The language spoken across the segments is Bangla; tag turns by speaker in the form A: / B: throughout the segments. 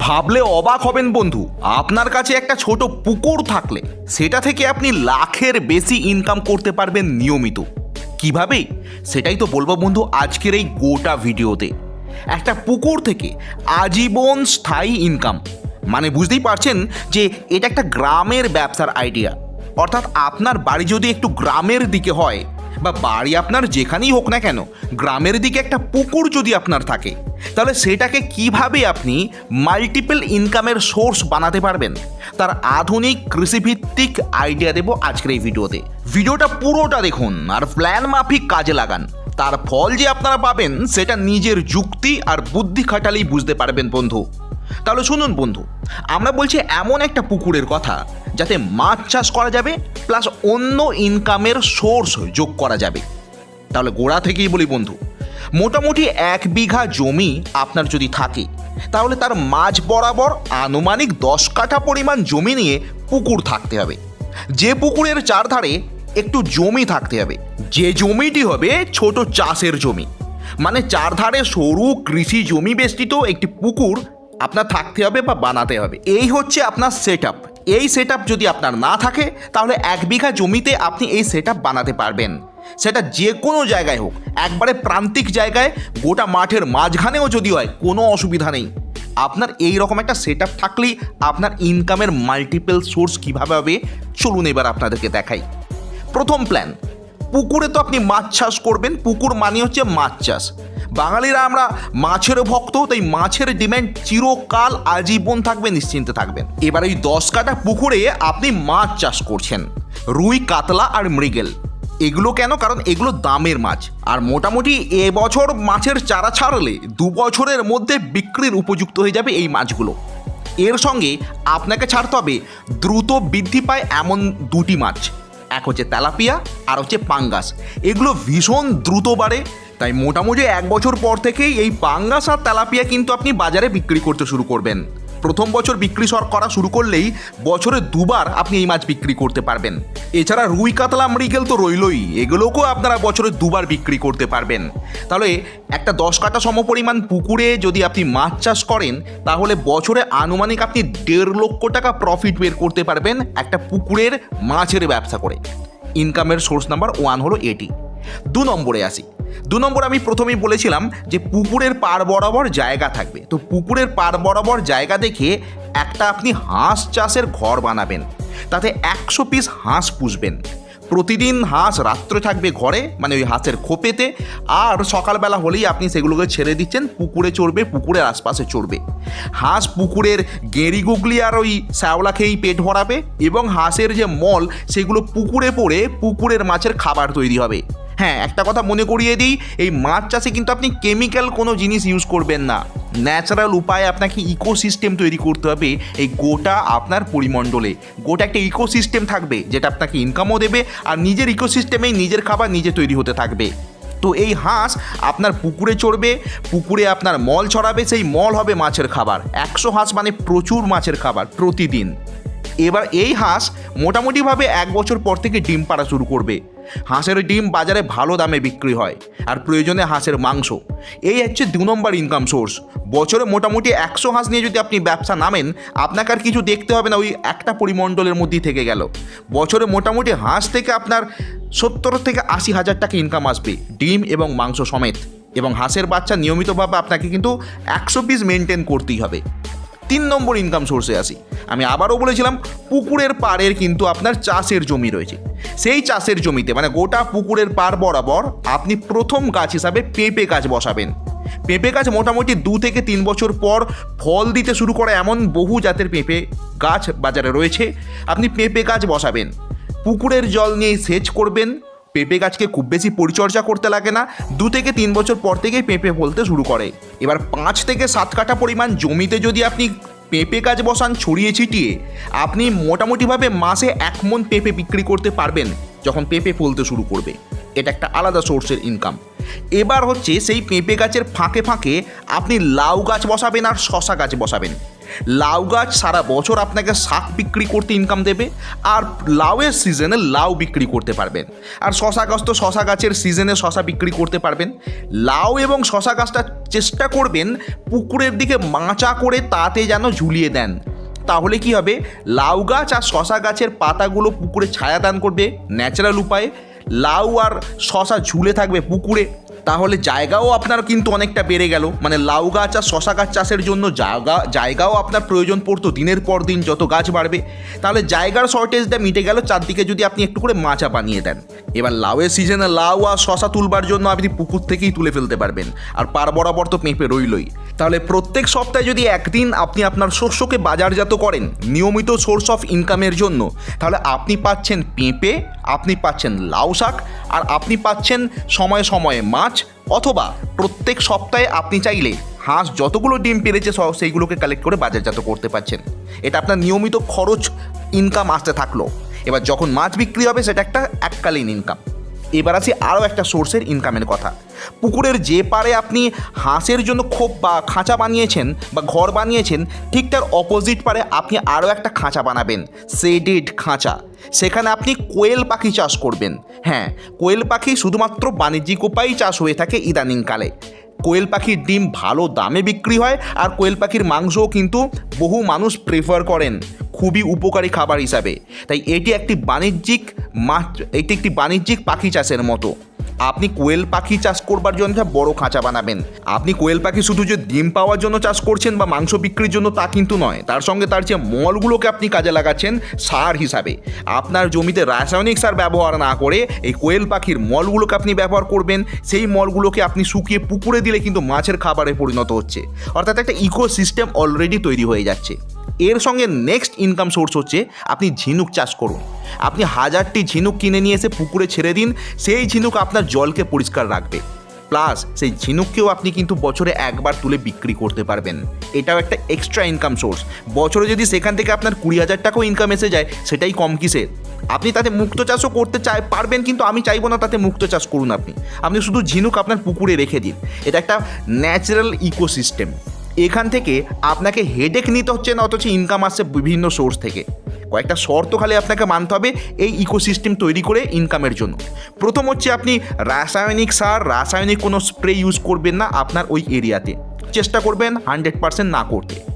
A: ভাবলে অবাক হবেন বন্ধু। আপনার কাছে একটা ছোট পুকুর থাকলে, সেটা থেকে আপনি লাখের বেশি ইনকাম করতে পারবেন নিয়মিত। কীভাবে? সেটাই তো বলব বন্ধু আজকের এই গোটা ভিডিওতে। একটা পুকুর থেকে আজীবন স্থায়ী ইনকাম মানে বুঝতেই পারছেন যে এটা একটা গ্রামের ব্যবসার আইডিয়া অর্থাৎ আপনার বাড়ি যদি একটু গ্রামের দিকে হয় বা বাড়ি আপনার যেখানেই হোক না কেন, গ্রামের দিকে একটা পুকুর যদি আপনার থাকে, তাহলে সেটাকে কীভাবে আপনি মাল্টিপল ইনকামের সোর্স বানাতে পারবেন? তার আধুনিক কৃষিভিত্তিক আইডিয়া দেবো আজকের এই ভিডিওতে। ভিডিওটা পুরোটা দেখুন আর প্ল্যান মাফিক কাজে লাগান। তার ফল যে আপনারা পাবেন, সেটা নিজের যুক্তি আর বুদ্ধি খাটালেই বুঝতে পারবেন বন্ধু। তাহলে শুনুন বন্ধু, আমরা বলছি এমন একটা পুকুরের কথা যাতে মাছ চাষ করা যাবে প্লাস অন্য ইনকামের সোর্স যোগ করা যাবে। তাহলে গোড়া থেকেই বলি বন্ধু, মোটামুটি এক বিঘা জমি আপনার যদি থাকে, তাহলে তার মাঝ বরাবর আনুমানিক দশ কাঠা পরিমাণ জমি নিয়ে পুকুর থাকতে হবে। যে পুকুরের চারধারে একটু জমি থাকতে হবে, যে জমিটি হবে ছোট চাষের জমি। মানে চারধারে সরু কৃষি জমি বেষ্টিত একটি পুকুর আপনার থাকতে হবে বা বানাতে হবে। এই হচ্ছে আপনার সেট এই সেট যদি আপনার না থাকে, তাহলে এক বিঘা জমিতে আপনি এই সেট বানাতে পারবেন। সেটা যে কোনো জায়গায় হোক, একবারে প্রান্তিক জায়গায়, গোটা মাঠের মাঝখানেও যদি হয়, কোনো অসুবিধা নেই। আপনার এই রকম একটা সেট থাকলেই আপনার ইনকামের মাল্টিপল সোর্স কীভাবে হবে, চলুন এবার আপনাদেরকে দেখাই। প্রথম প্ল্যান পুকুরে তো আপনি মাছ চাষ করবেন। পুকুর মানে হচ্ছে মাছ চাষ। বাঙালিরা আমরা মাছের ভক্ত, তাই মাছের ডিমান্ড চিরকাল আজীবন থাকবে, নিশ্চিন্তে থাকবেন। এবার ওই দশ কাটা পুকুরে আপনি মাছ চাষ করছেন। রুই, কাতলা আর মৃগেল। এগুলো কেন? কারণ এগুলো দামের মাছ। আর মোটামুটি এবছর মাছের চারা ছাড়লে দু বছরের মধ্যে বিক্রির উপযুক্ত হয়ে যাবে এই মাছগুলো। এর সঙ্গে আপনাকে ছাড়তে হবে, দ্রুত বৃদ্ধি পায় এমন দুটি মাছ। এক হচ্ছে তেলাপিয়া, আর হচ্ছে পাঙ্গাস। এগুলো ভীষণ দ্রুত বাড়ে, তাই মোটামুটি এক বছর পর থেকেই এই পাঙ্গাস আর তেলাপিয়া কিন্তু আপনি বাজারে বিক্রি করতে শুরু করবেন। প্রথম বছর বিক্রি সর করা শুরু করলেই বছরে দুবার আপনি এই মাছ বিক্রি করতে পারবেন। এছাড়া রুই, কাতলা, মৃগেল তো রইলই। এগুলোকেও আপনারা বছরে দুবার বিক্রি করতে পারবেন। তাহলে একটা দশ কাটা সমপরিমাণ পুকুরে যদি আপনি মাছ চাষ করেন, তাহলে বছরে আনুমানিক আপনি দেড় লক্ষ টাকা প্রফিট বের করতে পারবেন একটা পুকুরের মাছের ব্যবসা করে। ইনকামের সোর্স নাম্বার ওয়ান হলো এটি দু নম্বরে আসি। দু নম্বর আমি প্রথমেই বলেছিলাম যে পুকুরের পার বরাবর জায়গা থাকবে। তো পুকুরের পার বরাবর জায়গা দেখে একটা আপনি হাঁস চাষের ঘর বানাবেন। তাতে একশো পিস হাঁস পুষবেন। প্রতিদিন হাঁস রাত্রে থাকবে ঘরে মানে ওই হাঁসের খোপেতে, আর সকালবেলা হলেই আপনি সেগুলোকে ছেড়ে দিচ্ছেন, পুকুরে চড়বে, পুকুরের আশপাশে চড়বে। হাঁস পুকুরের গেঁড়ি গুগলি আর ওই শ্যাওলা খেয়েই পেট ভরাবে এবং হাঁসের যে মল, সেগুলো পুকুরে পড়ে পুকুরের মাছের খাবার তৈরি হবে। হ্যাঁ একটা কথা মনে করিয়ে দিই, এই মাছ চাষে কিন্তু আপনি কেমিক্যাল কোনো জিনিস ইউজ করবেন না। ন্যাচারাল উপায়ে আপনাকে ইকোসিস্টেম তৈরি করতে হবে, এই গোটা আপনার পরিমণ্ডলে। গোটা একটা ইকোসিস্টেম থাকবে, যেটা আপনাকে ইনকামও দেবে, আর নিজের ইকোসিস্টেমেই নিজের খাবার নিজে তৈরি হতে থাকবে। তো এই হাঁস আপনার পুকুরে চড়বে, পুকুরে আপনার মল ছড়াবে, সেই মল হবে মাছের খাবার। একশো হাঁস মানে প্রচুর মাছের খাবার প্রতিদিন। এবার এই হাঁস মোটামুটিভাবে এক বছর পর থেকে ডিম পাড়া শুরু করবে। হাঁসের ডিম বাজারে ভালো দামে বিক্রি হয় আর প্রয়োজনে হাঁসের মাংস। এই হচ্ছে দু নম্বর ইনকাম সোর্স বছরে মোটামুটি একশো হাঁস নিয়ে যদি আপনি ব্যবসা নামেন, আপনাকে আর কিছু দেখতে হবে না, ওই একটা পরিমণ্ডলের মধ্যেই থেকে গেল। বছরে মোটামুটি হাঁস থেকে আপনার সত্তর থেকে আশি হাজার টাকা ইনকাম আসবে, ডিম এবং মাংস সমেত। এবং হাঁসের বাচ্চা নিয়মিতভাবে আপনাকে কিন্তু একশো পিস মেনটেন করতেই হবে। তিন নম্বর ইনকাম সোর্সে আসি আমি আবারও বলেছিলাম, পুকুরের পাড়ের কিন্তু আপনার চাষের জমি রয়েছে। সেই চাষের জমিতে মানে গোটা পুকুরের পাড় বরাবর আপনি প্রথম গাছ হিসাবে পেঁপে গাছ বসাবেন। পেঁপে গাছ মোটামুটি দু থেকে তিন বছর পর ফল দিতে শুরু করে এমন বহু জাতের পেঁপে গাছ বাজারে রয়েছে। আপনি পেঁপে গাছ বসাবেন। পুকুরের জল নিয়ে সেচ করবেন। পেঁপে গাছকে খুব বেশি পরিচর্যা করতে লাগে না, দু থেকে তিন বছর পর থেকেই পেঁপে ফলতে শুরু করে। এবার পাঁচ থেকে সাত কাঠা পরিমাণ জমিতে যদি আপনি পেঁপে গাছ বসান ছড়িয়ে ছিটিয়ে, আপনি মোটামুটিভাবে মাসে এক মন পেঁপে বিক্রি করতে পারবেন যখন পেঁপে ফলতে শুরু করবে। এটা একটা আলাদা সোর্সের ইনকাম এবার হচ্ছে সেই পেঁপে গাছের ফাঁকে ফাঁকে আপনি লাউ গাছ বসাবেন আর শশা গাছ বসাবেন। লাউ গাছ সারা বছর আপনাকে শাক বিক্রি করতে ইনকাম দেবে আর লাউয়ের সিজনে লাউ বিক্রি করতে পারবেন। আর শশা গাছ তো শশা গাছের সিজনে শশা বিক্রি করতে পারবেন। লাউ এবং শশা গাছটা চেষ্টা করবেন পুকুরের দিকে মাচা করে তাতে যেন ঝুলিয়ে দেন। তাহলে কি হবে? লাউ গাছ আর শশা গাছের পাতাগুলো পুকুরে ছায়া দান করবে ন্যাচারাল উপায়ে। লাউ আর শশা ঝুলে থাকবে পুকুরে। তাহলে জায়গাও আপনার কিন্তু অনেকটা বেড়ে গেল। মানে লাউ গাছ আর শশা গাছ চাষের জন্য জায়গা, জায়গাও আপনার প্রয়োজন পড়তো দিনের পর দিন যত গাছ বাড়বে। তাহলে জায়গার শর্টেজটা মিটে গেল, চারদিকে যদি আপনি একটু করে মাচা বানিয়ে দেন। এবার লাউয়ের সিজনে লাউ আর শশা তুলবার জন্য আপনি পুকুর থেকেই তুলে ফেলতে পারবেন, আর পার বরাবর তো পেঁপে রইলই। তাহলে প্রত্যেক সপ্তাহে যদি একদিন আপনি আপনার শস্যকে বাজারজাত করেন, নিয়মিত সোর্স অফ ইনকামের জন্য, তাহলে আপনি পাচ্ছেন পেঁপে, আপনি পাচ্ছেন লাউ শাক, আর আপনি পাচ্ছেন সময়ে সময়ে মাছ অথবা প্রত্যেক সপ্তাহে আপনি চাইলে হাঁস যতগুলো ডিম পেরেছে সেইগুলোকে কালেক্ট করে বাজারজাত করতে পারছেন। এটা আপনার নিয়মিত খরচ ইনকাম আসতে থাকল। এবার যখন মাছ বিক্রি হবে সেটা একটা এককালীন ইনকাম এবার আসি আরও একটা সোর্সের ইনকামের কথা। পুকুরের যে পারে আপনি হাঁসের জন্য খোপ বা খাঁচা বানিয়েছেন বা ঘর বানিয়েছেন, ঠিক তার অপোজিট পারে আপনি আরও একটা খাঁচা বানাবেন। সেডেড খাঁচা। সেখানে আপনি কোয়েল পাখি চাষ করবেন। হ্যাঁ কোয়েল পাখি শুধুমাত্র বাণিজ্যিক উপায়েই চাষ হয়ে থাকে ইদানিংকালে কোয়েল পাখির ডিম ভালো দামে বিক্রি হয় আর কোয়েল পাখির মাংসও কিন্তু বহু মানুষ প্রেফার করেন খুবই উপকারী খাবার হিসাবে। তাই এটি একটি বাণিজ্যিক মাছ, এটি একটি বাণিজ্যিক পাখি চাষের মতো। আপনি কোয়েল পাখি চাষ করবার জন্য বড় খাঁচা বানাবেন। আপনি কোয়েল পাখি শুধু যে ডিম পাওয়ার জন্য চাষ করছেন বা মাংস বিক্রির জন্য তা কিন্তু নয়, তার সঙ্গে তার যে মলগুলোকে আপনি কাজে লাগাচ্ছেন সার হিসাবে। আপনার জমিতে রাসায়নিক সার ব্যবহার না করে এই কোয়েল পাখির মলগুলোকে আপনি ব্যবহার করবেন, সেই মলগুলোকে আপনি শুকিয়ে পুকুরে দিলে কিন্তু মাছের খাবারে পরিণত হচ্ছে। অর্থাৎ একটা ইকোসিস্টেম অলরেডি তৈরি হয়ে যাচ্ছে। এর সঙ্গে নেক্সট ইনকাম সোর্স হচ্ছে আপনি ঝিনুক চাষ করুন। আপনি হাজারটি ঝিনুক কিনে নিয়ে এসে পুকুরে ছেড়ে দিন, সেই ঝিনুক আপনার জলকে পরিষ্কার রাখবে। প্লাস সেই ঝিনুককেও আপনি কিন্তু বছরে একবার তুলে বিক্রি করতে পারবেন। এটাও একটা এক্সট্রা ইনকাম সোর্স বছরে যদি সেখান থেকে আপনার কুড়ি হাজার টাকাও ইনকাম এসে যায়, সেটাই কম কিসের? আপনি তাতে মুক্ত চাষও করতে চাই, পারবেন কিন্তু আমি চাইব না তাতে মুক্ত চাষ করুন আপনি। আপনি শুধু ঝিনুক আপনার পুকুরে রেখে দিন। এটা একটা ন্যাচারাল ইকোসিস্টেম এখান থেকে আপনাকে হেডেক নিতে হচ্ছে না, অথচ ইনকাম আসছে বিভিন্ন সোর্স থেকে। কয়েকটা শর্ত খালি আপনাকে মানতে হবে এই ইকোসিস্টেম তৈরি করে ইনকামের জন্য। প্রথম হচ্ছে আপনি রাসায়নিক সার, রাসায়নিক কোনো স্প্রে ইউজ করবেন না আপনার ওই এরিয়াতে চেষ্টা করবেন হান্ড্রেড পার্সেন্ট না করতে।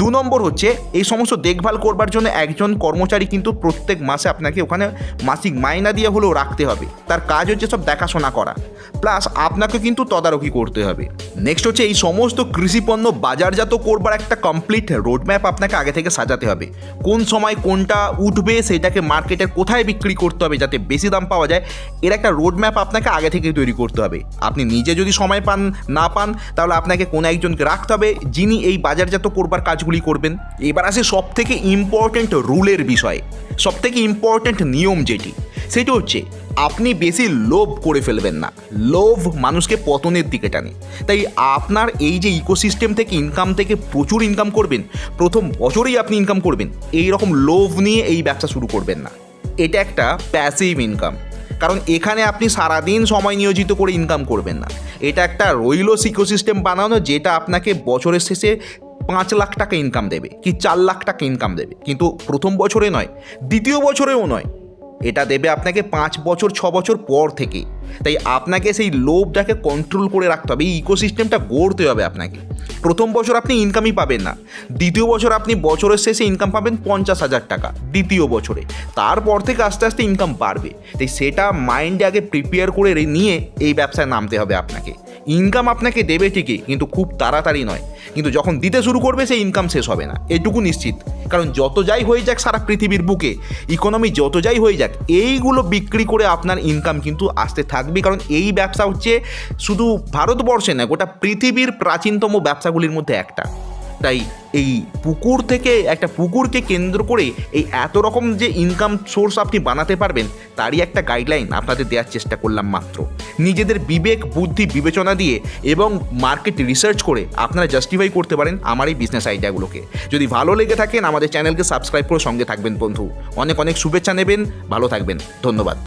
A: দু নম্বর হচ্ছে, এই সমস্ত দেখভাল করবার জন্য একজন কর্মচারী কিন্তু প্রত্যেক মাসে আপনাকে ওখানে মাসিক মাইনা দিয়ে হলেও রাখতে হবে। তার কাজ হচ্ছে সব দেখাশোনা করা। প্লাস আপনাকে কিন্তু তদারকি করতে হবে। নেক্সট হচ্ছে, এই সমস্ত কৃষিপণ্য বাজারজাত করবার একটা কমপ্লিট রোডম্যাপ আপনাকে আগে থেকে সাজাতে হবে। কোন সময় কোনটা উঠবে, সেটাকে মার্কেটের কোথায় বিক্রি করতে হবে যাতে বেশি দাম পাওয়া যায়, এর একটা রোডম্যাপ আপনাকে আগে থেকে তৈরি করতে হবে। আপনি নিজে যদি সময় পান, না পান, তাহলে আপনাকে কোনো একজনকে রাখতে হবে, যিনি এই বাজারজাত করবার কাজগুলি করবেন। এবার আসে সব থেকে ইম্পর্ট্যান্ট রুলের বিষয়ে। সব থেকে ইম্পর্ট্যান্ট নিয়ম যেটি, সেটি হচ্ছে আপনি বেশি লোভ করে ফেলবেন না। লোভ মানুষকে পতনের দিকে টানে। তাই আপনার এই যে ইকোসিস্টেম থেকে ইনকাম থেকে প্রচুর ইনকাম করবেন, প্রথম বছরেই আপনি ইনকাম করবেন এই রকম লোভ নিয়ে এই ব্যবসা শুরু করবেন না। এটা একটা প্যাসিভ ইনকাম কারণ এখানে আপনি সারাদিন সময় নিয়োজিত করে ইনকাম করবেন না। এটা একটা রইলস ইকোসিস্টেম বানানো, যেটা আপনাকে বছরের শেষে পাঁচ লাখ টাকা ইনকাম দেবে, কি চার লাখ টাকা ইনকাম দেবে। কিন্তু প্রথম বছরে নয়, দ্বিতীয় বছরেও নয়। এটা দেবে আপনাকে পাঁচ বছর, ছ বছর পর থেকে। তাই আপনাকে সেই লোভটাকে কন্ট্রোল করে রাখতে হবে, এই ইকোসিস্টেমটা গড়তে হবে আপনাকে। প্রথম বছর আপনি ইনকামই পাবেন না, দ্বিতীয় বছর আপনি বছরের শেষে ইনকাম পাবেন পঞ্চাশ হাজার টাকা, দ্বিতীয় বছরে। তারপর থেকে আস্তে আস্তে ইনকাম বাড়বে। তাই সেটা মাইন্ডে আগে প্রিপেয়ার করে নিয়ে এই ব্যবসায় নামতে হবে আপনাকে। ইনকাম আপনাকে দেবে ঠিকই, কিন্তু খুব তাড়াতাড়ি নয়। কিন্তু যখন দিতে শুরু করবে, সেই ইনকাম শেষ হবে না। এটুকু নিশ্চিত। কারণ যত যাই হয়ে যাক সারা পৃথিবীর বুকে ইকোনমি যত যাই হয়ে যাক, এইগুলো বিক্রি করে আপনার ইনকাম কিন্তু আসতে থাকবে। কারণ এই ব্যবসা হচ্ছে শুধু ভারতবর্ষে না, গোটা পৃথিবীর প্রাচীনতম ব্যবসাগুলির মধ্যে একটা। তাই এই পুকুর থেকে, একটা পুকুরকে কেন্দ্র করে এই এত রকম যে ইনকাম সোর্স আপনি বানাতে পারবেন, তারই একটা গাইডলাইন আপনাদের দেওয়ার চেষ্টা করলাম মাত্র। নিজেদের বিবেক, বুদ্ধি, বিবেচনা দিয়ে এবং মার্কেট রিসার্চ করে আপনারা জাস্টিফাই করতে পারেন আমার এই বিজনেস আইডিয়াগুলোকে যদি ভালো লেগে থাকেন, আমাদের চ্যানেলকে সাবস্ক্রাইব করে সঙ্গে থাকবেন বন্ধু। অনেক অনেক শুভেচ্ছা নেবেন, ভালো থাকবেন। ধন্যবাদ।